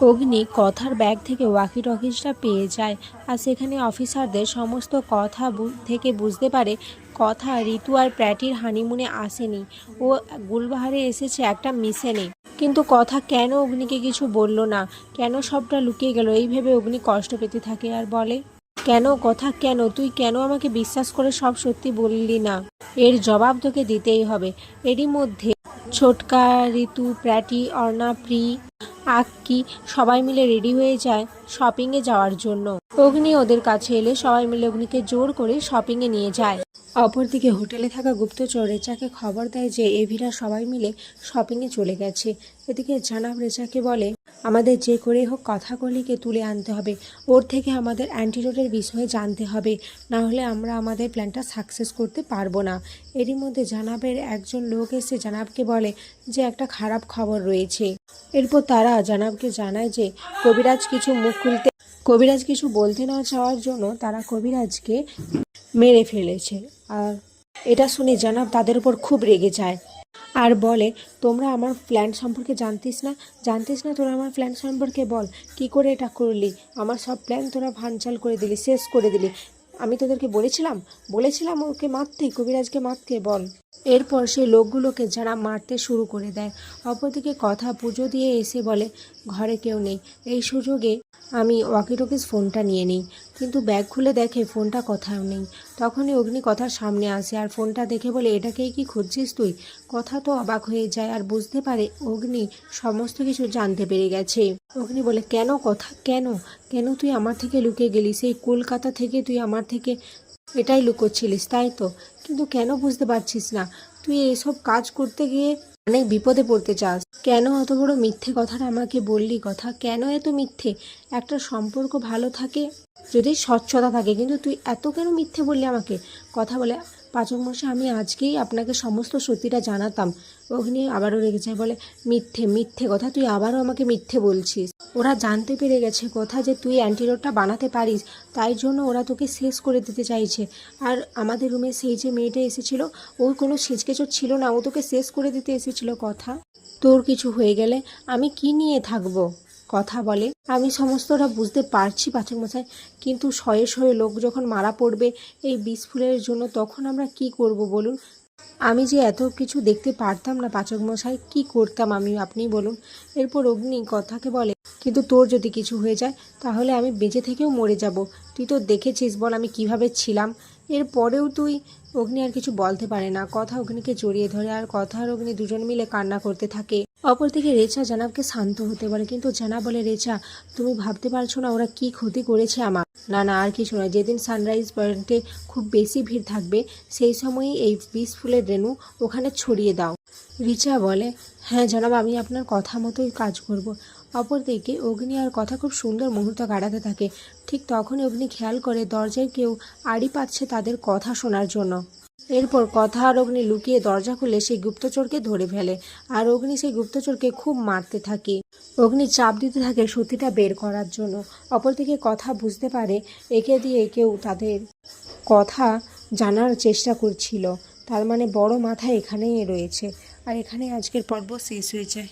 অগ্নি কথার ব্যাগ থেকে ওয়াকি টকিসটা পেয়ে যায় আর সেখানে অফিসারদের সমস্ত কথা থেকে বুঝতে পারে কথা ঋতু আর প্র্যাটির হানিমুনে আসেনি। ও গুলবাহারে এসেছে একটা মিশনে কিন্তু কথা কেন অগ্নিকে কিছু বলল না? কেন সবটা লুকিয়ে গেল? এই ভেবে অগ্নি কষ্ট পেতে থাকে আর বলে, কেন? কথা কেন? তুই কেন আমাকে বিশ্বাস করে সব সত্যি বললি না? এর জবাব তোকে দিতেই হবে। এরই মধ্যে ছোটকা, ঋতু প্র্যাটি অর্ণা, প্রি আক্কি সবাই মিলে রেডি হয়ে যায় শপিংয়ে যাওয়ার জন্য। অগ্নি ওদের কাছে এলে সবাই মিলে অগ্নিকে জোর করে শপিংয়ে নিয়ে যায়। অপরদিকে হোটেলে থাকা গুপ্তচর রেচাকে খবর দেয় যে এভিরা সবাই মিলে শপিংয়ে চলে গেছে। এদিকে জানাব রেচাকে বলে আমাদের যে করে হোক কথা কলিকে তুলে আনতে হবে। ওর থেকে আমাদের অ্যান্টিডোটের বিষয়ে জানতে হবে। না হলে আমরা আমাদের প্ল্যানটা সাকসেস করতে পারব না। এরই মধ্যে জানাবের একজন লোক এসে জানাবকে বলে যে একটা খারাপ খবর রয়েছে। এরপর তারা জানাবকে জানায় যে কবিরাজ কিছু মুখ খুলতে কবিরাজ কিছু বলতে না চাওয়ার জন্য তারা কবিরাজকে মেরে ফেলেছে। আর এটা শুনে জানাব তাদের উপর খুব রেগে যায়। আর বলে, তোমরা আমার প্ল্যান সম্পর্কে জানতিস না? জানতিস না তোরা আমার প্ল্যান সম্পর্কে বল। কি করে এটা করলি? আমার সব প্ল্যান তোরা ভানচাল করে দিলি, শেষ করে দিলি। আমি তোদেরকে বলেছিলাম? বলেছিলাম ওকে মারতে? কবিরাজকে মারতে? বল। এরপর সে লোকগুলোকে যারা মারতে শুরু করে দেয়। অপরদিকে কথা পুজো দিয়ে এসে বলে, ঘরে কেউ নেই। এই সুযোগে আমি ওয়াকিটকিস ফোনটা নিয়ে নিই। কিন্তু ব্যাগ খুলে দেখে ফোনটা কোথাও নেই। তখনই অগ্নি কথার সামনে আসে আর ফোনটা দেখে বলে, এটাকেই কি খুঁজছিস তুই? কথা তো অবাক হয়ে যায় আর বুঝতে পারে অগ্নি সমস্ত কিছু জানতে পেরে গেছে। অগ্নি বলে, কেন কথা? কেন? কেন তুই আমার থেকে লুকে গেলি? সেই কলকাতা থেকে তুই আমার থেকে এটাই লুকোচ্ছিলিস, তাই তো? কিন্তু কেন বুঝতে পারছিস না? তুই এসব কাজ করতে গিয়ে অনেক বিপদে পড়তে চাস। কেন অত বড় মিথ্যে কথাটা আমাকে বললি, কথা? কেন এত মিথ্যে? একটা সম্পর্ক ভালো থাকে যদি স্বচ্ছতা থাকে, কিন্তু তুই এত কেন মিথ্যে বললি আমাকে? কথা বলে, পাচক মশাই, আমি আজকেই আপনাকে সমস্ত সত্যিটা জানাতাম। অগ্নি আবারও রেগে যায়, বলে, মিথ্যে মিথ্যে কথা, তুই আবারও আমাকে মিথ্যে বলছিস। ওরা জানতে পেরে গেছে কথা যে তুই অ্যান্টিডোটটা বানাতে পারিস, তাই জন্য ওরা তোকে শেষ করে দিতে চাইছে। আর আমাদের রুমে সেই যে মেয়েটা এসেছিল, ওর কোনো সেচকেচর ছিল না, ও তোকে শেষ করে দিতে এসেছিল, কথা? তোর কিছু হয়ে গেলে আমি কি নিয়ে থাকব? কথা বলে। আমি সমস্তটা বুঝতে পারছি পাচক মশাই, কিন্তু শয়ে শয়ে লোক যখন মারা পড়বে এই বিষ ফুলের জন্য তখন আমরা কি করব বলুন? আমি যে এত কিছু দেখতে পারতাম না পাচক মশাই, কি করতাম আমি আপনি বলুন। এরপর অগ্নি কথাকে বলে, কিন্তু তোর যদি কিছু হয়ে যায়, তাহলে আমি বেঁচে থেকেও মরে যাব। তুই তো দেখেছিস বল আমি কীভাবে ছিলাম। এরপরেও তুই অগ্নি আর কিছু বলতে পারে না। কথা অগ্নিকে জড়িয়ে ধরে আর কথা আর অগ্নি দুজন মিলে কান্না করতে থাকে। অপরদিকে রেচা জানাবকে শান্ত হতে বলে। কিন্তু জানা বলে, রেচা, তুমি ভাবতে পারছ না ওরা কি ক্ষতি করেছে আমার? না না, আর কিছু নয়। যেদিন সানরাইজ পয়েন্টে খুব বেশি ভিড় থাকবে, সেই সময়ই এই বিষ ফুলের রেণু ওখানে ছড়িয়ে দাও। রিচা বলে হ্যাঁ জানাব, আমি আপনার কথা মতোই কাজ করব। অপরদিকে অগ্নি আর কথা খুব সুন্দর মুহূর্ত কাটাতে থাকে। ঠিক তখনই অগ্নি খেয়াল করে দরজায় কেউ আড়ি পাচ্ছে তাদের কথা শোনার জন্য। এরপর কথা আর অগ্নি লুকিয়ে দরজা খুলে সেই গুপ্তচরকে ধরে ফেলে। আর অগ্নি সেই গুপ্তচরকে খুব মারতে থাকে। অগ্নি চাপ দিতে থাকে সত্যিটা বের করার জন্য। অপরদিকে কথা বুঝতে পারে একে দিয়ে কেউ তাদের কথা জানার চেষ্টা করছিল। তার মানে বড় মাথা এখানেই রয়েছে। আর এখানে আজকের পর্ব শেষ হয়ে যায়